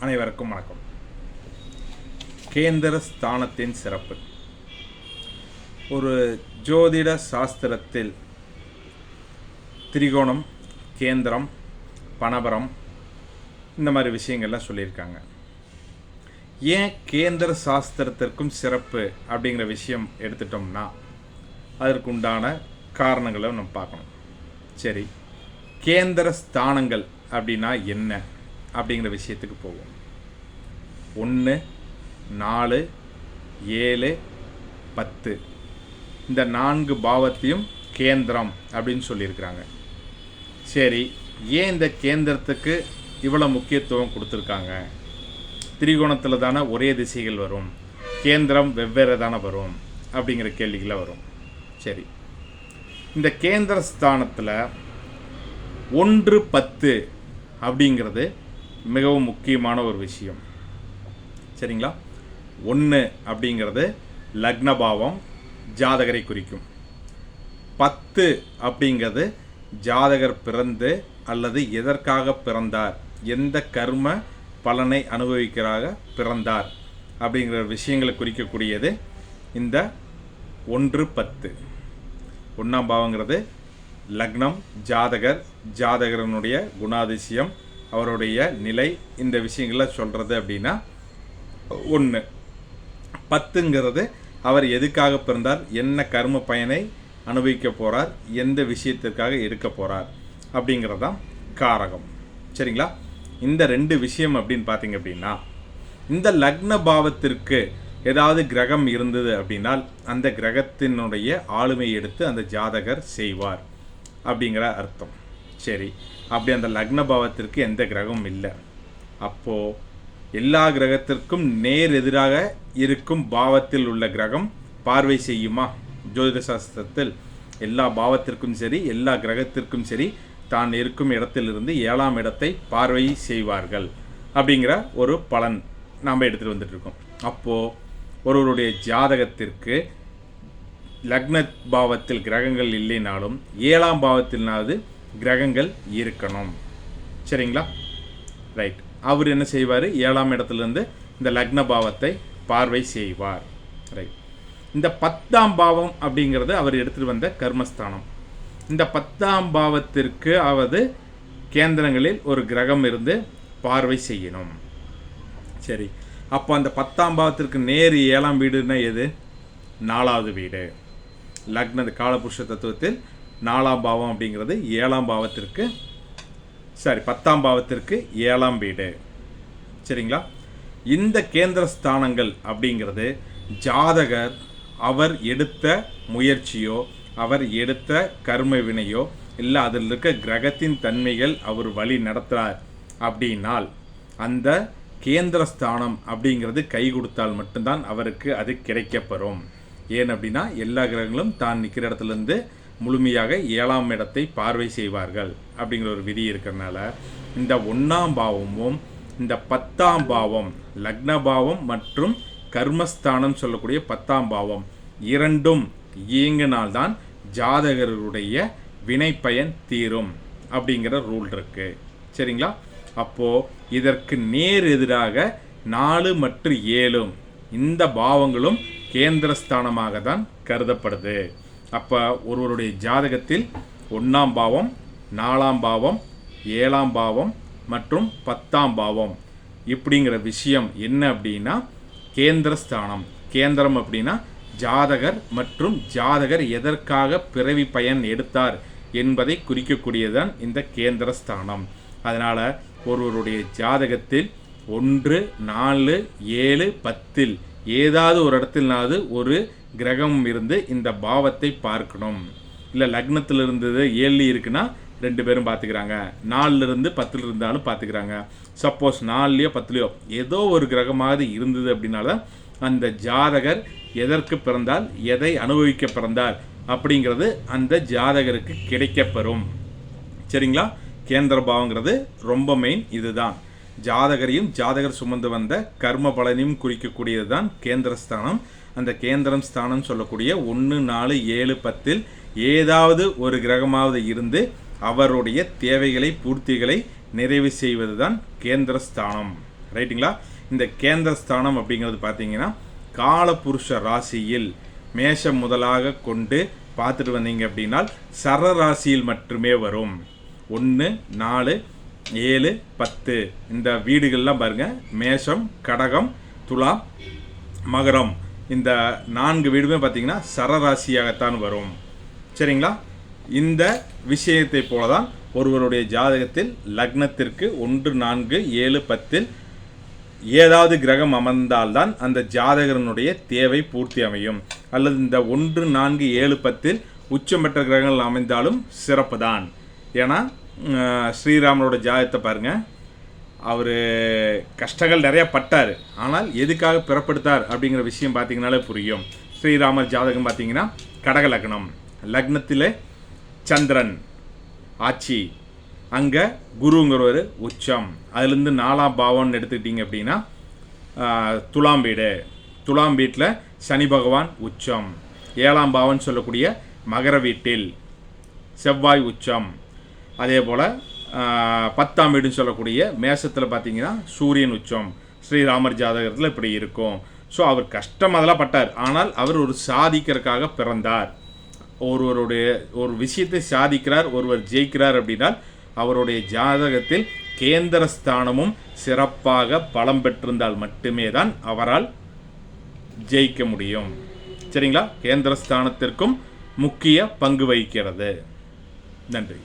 அனைவருக்கும் வணக்கம். கேந்திர ஸ்தானத்தின் சிறப்பு. ஒரு ஜோதிட சாஸ்திரத்தில் திரிகோணம் கேந்திரம் பணபரம் இந்த மாதிரி விஷயங்கள்லாம் சொல்லியிருக்காங்க. ஏன் கேந்திர சாஸ்திரத்திற்கும் சிறப்பு அப்படிங்கிற விஷயம் எடுத்துட்டோம்னா அதற்கு உண்டான காரணங்களை நம்ம பார்க்கணும். சரி கேந்திர ஸ்தானங்கள் அப்படின்னா என்ன அப்படிங்கிற விஷயத்துக்கு போவோம். ஒன்று நாலு ஏழு பத்து. இந்த நான்கு பாவத்தையும் கேந்திரம் அப்படின்னு சொல்லியிருக்கிறாங்க. சரி ஏன் இந்த கேந்திரத்துக்கு இவ்வளோ முக்கியத்துவம் கொடுத்துருக்காங்க? திரிகோணத்தில் தானே ஒரே திசைகள் வரும். கேந்திரம் வெவ்வேறு தானே வரும் அப்படிங்கிற கேள்விகளை வரும். சரி இந்த கேந்திர ஸ்தானத்தில் ஒன்று பத்து அப்படிங்கிறது மிகவும் முக்கியமான ஒரு விஷயம். சரிங்களா? ஒன்று அப்படிங்கிறது லக்னபாவம் ஜாதகரை குறிக்கும். பத்து அப்படிங்கிறது ஜாதகர் பிறந்து அல்லது எதற்காக பிறந்தார்? எந்த கர்ம பலனை அனுபவிக்கிறாக பிறந்தார்? அப்படிங்கிற விஷயங்களை குறிக்கக்கூடியது இந்த ஒன்று பத்து. ஒன்றாம் பாவங்கிறது லக்னம் ஜாதகர் ஜாதகரனுடைய குணாதிசயம் அவருடைய நிலை இந்த விஷயங்கள்லாம் சொல்கிறது அப்படின்னா ஒன்று பத்துங்கிறது அவர் எதுக்காக பிறந்தார்? என்ன கர்ம பயனை அனுபவிக்க போகிறார் எந்த விஷயத்திற்காக இருக்க போகிறார் அப்படிங்கிறது தான் காரகம். சரிங்களா? இந்த ரெண்டு விஷயம் அப்படின்னு பார்த்தீங்க அப்படின்னா இந்த லக்ன பாவத்திற்கு ஏதாவது கிரகம் இருந்தது அப்படின்னால் அந்த கிரகத்தினுடைய ஆளுமை எடுத்து அந்த ஜாதகர் செய்வார் அப்படிங்கிற அர்த்தம். சரி. அப்படி அந்த லக்ன பாவத்திற்கு எந்த கிரகமும் இல்லை. அப்போது எல்லா கிரகத்திற்கும் நேர் எதிராக இருக்கும் பாவத்தில் உள்ள கிரகம் பார்வை செய்யுமா? ஜோதிட சாஸ்திரத்தில் எல்லா பாவத்திற்கும் சரி எல்லா கிரகத்திற்கும் சரி தான் இருக்கும் இடத்திலிருந்து ஏழாம் இடத்தை பார்வை செய்வார்கள் அப்படிங்கிற ஒரு பலன் நாம் எடுத்துகிட்டு வந்துட்டுருக்கோம் அப்போது ஒருவருடைய ஜாதகத்திற்கு லக்ன பாவத்தில் கிரகங்கள் இல்லைனாலும் ஏழாம் பாவத்தில்னாவது கிரகங்கள் இருக்கணும். சரிங்களா? ரைட் அவர் என்ன செய்வார்? ஏழாம் இடத்துலேருந்து இந்த லக்ன பாவத்தை பார்வை செய்வார். ரைட் இந்த பத்தாம் பாவம் அப்படிங்கிறது அவர் எடுத்துகிட்டு வந்த கர்மஸ்தானம். இந்த பத்தாம் பாவத்திற்கு அவது கேந்திரங்களில் ஒரு கிரகம் இருந்து பார்வை செய்யணும். சரி. அப்போ அந்த பத்தாம் பாவத்திற்கு நேர் ஏழாம் வீடுன்னா எது? நாலாவது வீடு. லக்னது காலபுருஷ தத்துவத்தில் நாலாம் பாவம் அப்படிங்கிறது ஏழாம் பாவத்திற்கு சரி பத்தாம் பாவத்திற்கு ஏழாம் வீடு. சரிங்களா? இந்த கேந்திர ஸ்தானங்கள் அப்படிங்கிறது ஜாதகர் அவர் எடுத்த முயற்சியோ அவர் எடுத்த கர்ம வினையோ இல்லை அதில் இருக்க கிரகத்தின் தன்மைகள் அவர் வழி நடத்துகிறார் அப்படின்னால் அந்த கேந்திர ஸ்தானம் அப்படிங்கிறது கை கொடுத்தால் மட்டும்தான் அவருக்கு அது கிடைக்கப்பெறும். ஏன் அப்படின்னா எல்லா கிரகங்களும் தான் நிற்கிற இடத்துலேருந்து முழுமையாக ஏழாம் இடத்தை பார்வை செய்வார்கள் அப்படிங்கிற ஒரு விதி இருக்கிறனால இந்த ஒன்றாம் பாவமும் இந்த பத்தாம் பாவம் லக்ன பாவம் மற்றும் கர்மஸ்தானம் சொல்லக்கூடிய பத்தாம் பாவம் இரண்டும் இயங்கினால்தான் ஜாதகருடைய வினைப்பயன் தீரும் அப்படிங்கிற ரூல் இருக்கு. சரிங்களா? அப்போது இதற்கு நேர் எதிராக நாலு மற்றும் ஏழும் இந்த பாவங்களும் கேந்திரஸ்தானமாக தான் கருதப்படுது. அப்போ ஒருவருடைய ஜாதகத்தில் ஒன்றாம் பாவம் நாலாம் பாவம் ஏழாம் பாவம் மற்றும் பத்தாம் பாவம் இப்படிங்கிற விஷயம் என்ன அப்படின்னா கேந்திரஸ்தானம். கேந்திரம் அப்படின்னா ஜாதகர் மற்றும் ஜாதகர் எதற்காக பிறவி பயன் எடுத்தார் என்பதை குறிக்கக்கூடியதுதான் இந்த கேந்திரஸ்தானம். அதனால் ஒருவருடைய ஜாதகத்தில் ஒன்று நாலு ஏழு பத்தில் ஏதாவது ஒரு இடத்தில்னாவது ஒரு கிரகம் இருந்து இந்த பாவத்தை பார்க்கணும். இல்லை லக்னத்தில் இருந்தது ஏழு இருக்குன்னா ரெண்டு பேரும் பார்த்துக்கிறாங்க நாலுலேருந்து பத்தில் இருந்தாலும் பார்த்துக்கிறாங்க சப்போஸ் நாலுலையோ பத்துலையோ ஏதோ ஒரு கிரகமாவது இருந்தது அப்படின்னால அந்த ஜாதகர் எதற்கு பிறந்தால் எதை அனுபவிக்க பிறந்தார் அப்படிங்கிறது அந்த ஜாதகருக்கு கிடைக்கப்பெறும். சரிங்களா? கேந்திர பாவங்கிறது ரொம்ப மெயின் இதுதான். ஜாதகரையும் ஜாதகர் சுமந்து வந்த கர்ம பலனையும் குறிக்கக்கூடியது தான் கேந்திரஸ்தானம். அந்த கேந்திரம் ஸ்தானம் சொல்லக்கூடிய ஒன்று நாலு ஏழு பத்தில் ஏதாவது ஒரு கிரகமாவது இருந்து அவருடைய தேவைகளை பூர்த்திகளை நிறைவு செய்வது தான் கேந்திரஸ்தானம். ரைட்டுங்களா? இந்த கேந்திரஸ்தானம் அப்படிங்கிறது பார்த்தீங்கன்னா காலபுருஷ ராசியில் மேஷம் முதலாக கொண்டு பார்த்துட்டு வந்தீங்க அப்படின்னா சர ராசியில் மட்டுமே வரும். ஒன்று நாலு ஏழு பத்து. இந்த வீடுகள்லாம் பாருங்கள் மேஷம் கடகம் துலாம் மகரம். இந்த நான்கு வீடுமே பார்த்தீங்கன்னா சரராசியாகத்தான் வரும். சரிங்களா? இந்த விஷயத்தை போல தான் ஒருவருடைய ஜாதகத்தில் லக்னத்திற்கு ஒன்று நான்கு ஏழு பத்தில் ஏதாவது கிரகம் அமர்ந்தால்தான் அந்த ஜாதகரனுடைய தேவை பூர்த்தி அமையும். அல்லது இந்த ஒன்று நான்கு ஏழு பத்தில் உச்சம் பெற்ற கிரகங்கள் அமைந்தாலும் சிறப்பு தான் ஏன்னா ஸ்ரீராமனோட ஜாதகத்தை பாருங்கள் அவர் கஷ்டங்கள் நிறைய பட்டார். ஆனால் எதுக்காக பிறப்படுத்தார் அப்படிங்கிற விஷயம் பார்த்தீங்கனாலே புரியும். ஸ்ரீராமர் ஜாதகம் பார்த்தீங்கன்னா கடக லக்னம். லக்னத்தில் சந்திரன் ஆட்சி அங்கே குருங்கிறவர் உச்சம். அதுலேருந்து நாலாம் பாவம்னு எடுத்துக்கிட்டிங்க அப்படின்னா துலாம் வீடு. துலாம் வீட்டில் சனி பகவான் உச்சம். ஏழாம் பாவம்னு சொல்லக்கூடிய மகர வீட்டில் செவ்வாய் உச்சம். அதே போல் பத்தாம் வீடுன்னு சொல்லக்கூடிய மேசத்தில் பார்த்தீங்கன்னா சூரியன் உச்சம் ஸ்ரீராமர் ஜாதகத்தில் இப்படி இருக்கும். ஸோ அவர் கஷ்டம் அதெல்லாம் பட்டார். ஆனால் அவர் ஒரு சாதிக்கிறதுக்காக பிறந்தார். ஒருவருடைய ஒரு விஷயத்தை சாதிக்கிறார் ஒருவர் ஜெயிக்கிறார் அப்படின்னா அவருடைய ஜாதகத்தில் கேந்திரஸ்தானமும் சிறப்பாக பலம் பெற்றிருந்தால் மட்டுமே தான் அவரால் ஜெயிக்க முடியும். சரிங்களா? கேந்திரஸ்தானத்திற்கும் முக்கிய பங்கு வகிக்கிறது. நன்றி.